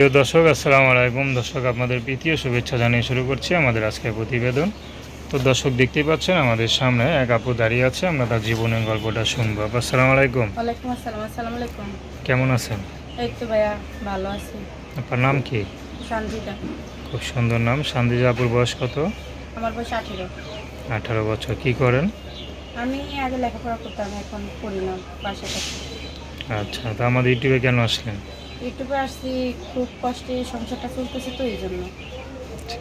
প্রিয় দর্শক আসসালামু আলাইকুম। দর্শক আপনাদের প্রীতীয় শুভেচ্ছা জানিয়ে শুরু করছি আমাদের আজকের প্রতিবেদন। তো দর্শক দেখতেই পাচ্ছেন আমাদের সামনে এক আপু দাঁড়িয়ে আছে। আমরা তার জীবনের গল্পটা শুনব। আপু আসসালামু আলাইকুম। ওয়ালাইকুম আসসালাম আসসালামু আলাইকুম। কেমন আছেন? এই তো ভাইয়া ভালো আছি। আপনার নাম কি? খুব সুন্দর নাম। সান্দিজা আপুর বয়স কত? আমার বয়স আঠেরো। আঠারো বছর। কি করেন? আমি আগে লেখাপড়া করতাম এখন করি না বাসা আচ্ছা তো আমাদের ইউটিউবে কেন আসলেন? ইউটিউবে আসছি খুব কষ্টে সংসারটা চলতেছে তো এই জন্য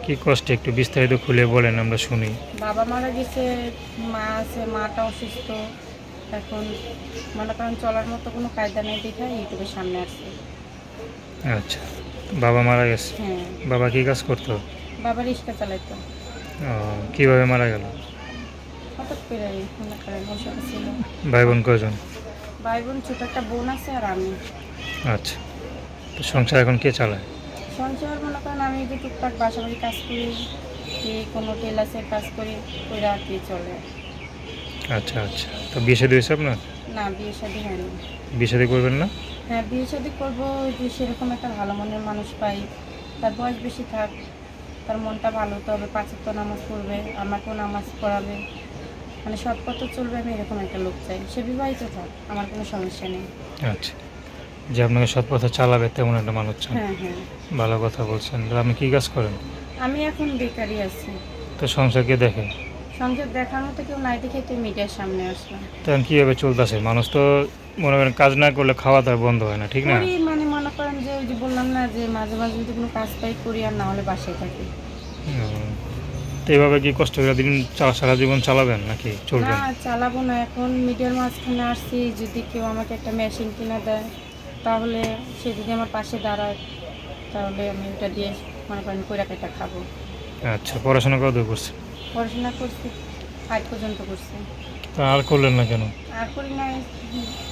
কি কষ্টে একটু বিস্তারিত খুলে বলেন আমরা শুনি। বাবা মারা গেছে মা আছে মাটা অসুস্থ। এখন মনে করেন চলার মতো কোনো কায়দা নেই দেখে ইউটিউবের সামনে আসছে। আচ্ছা বাবা মারা গেছে? হ্যাঁ। বাবা কি কাজ করতো? বাবা রিক্সা চালাইতো। ও, কীভাবে মারা গেল? হঠাৎ করে মনে করেন ছিল। ভাই বোন কজন ভাই বোন ছোট একটা বোন আছে আর আমি। আচ্ছা। সংসার এখন কে চালায়? সংসার মনে করেন আমি যে টুকটাক বাসাবাড়ি কাজ করি কি কোনো টেলার্সের কাজ করি ওই কি চলে। আচ্ছা আচ্ছা। তো বিয়ে শাদী হয়েছে আপনার? না বিয়ে শাদি হয়নি। বিয়ে শাদী করবেন না? হ্যাঁ বিয়ে শাদি করব যে সেরকম একটা ভালো মনের মানুষ পাই। তার বয়স বেশি থাক তার মনটা ভালো হতে হবে পাঁচক নামাজ পড়বে আমাকেও নামাজ পড়াবে। মানে সৎ পথে চলবে আমি এরকম একটা লোক চাই। সে বিবাহিত থাক আমার কোনো সমস্যা নেই। আচ্ছা। যে আপনাকে সৎ পথে চালাবে তেমন একটা মানুষ চান। হ্যাঁ হ্যাঁ। ভালো কথা বলছেন। আপনি কী কাজ করেন? আমি এখন বেকারি আছি। তো সংসার কে দেখে? সংসার দেখার মতো কেউ নাই দেখে তুই মিডিয়ার সামনে আসলাম তখন কীভাবে চলতেছে? মানুষ তো মনে করেন কাজ না করলে খাওয়া দাওয়া বন্ধ হয় না ঠিক না? করি মানে মনে করেন যে ওই যে বললাম না যে মাঝে মাঝে যদি কোনো কাজ পাই করি আর না হলে বাসায় থাকি। হুম। তো এইভাবে কি কষ্ট করে দিন চা- সারা জীবন চালাবেন নাকি চলবেন? না চালাবো না। এখন মিডিয়ার মাঝখানে আসছি যদি কেউ আমাকে একটা মেশিন কিনে দেয়। তাহলে সে যদি আমার পাশে দাঁড়ায় তাহলে আমি ওটা দিয়ে মনে করেন কইরা কেটা খাব। আচ্ছা পড়াশোনা কত দূর করছেন পড়াশোনা করছি ফাইভ পর্যন্ত করছি। তা আর করলেন না কেন? আর করি না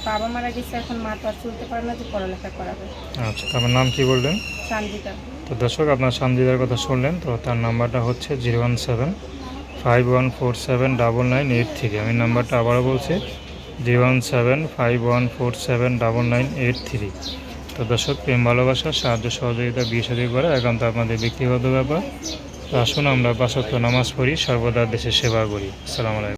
বাবা মারা গেছে এখন মা তো আর চলতে পারে না যে পড়ালেখা করাবে। আচ্ছা তো আমার নাম কি বললেন? শান্তিটা তো দর্শক আপনার সন্দিদার কথা শুনলেন তো তার নাম্বারটা হচ্ছে zero one seven five one four seven double nine eight three. আমি নাম্বারটা আবারও বলছি zero one seven five one four seven double nine eight three. তো দর্শক, প্রেম, ভালোবাসা, সাহায্য, সহযোগিতা, বিয়ে সাদী করা একান্ত আপনাদের ব্যক্তিগত ব্যাপার। আসুন আমরা বাসত্ব নামাজ পড়ি, সর্বদা দেশের সেবা করি। আসসালামু আলাইকুম।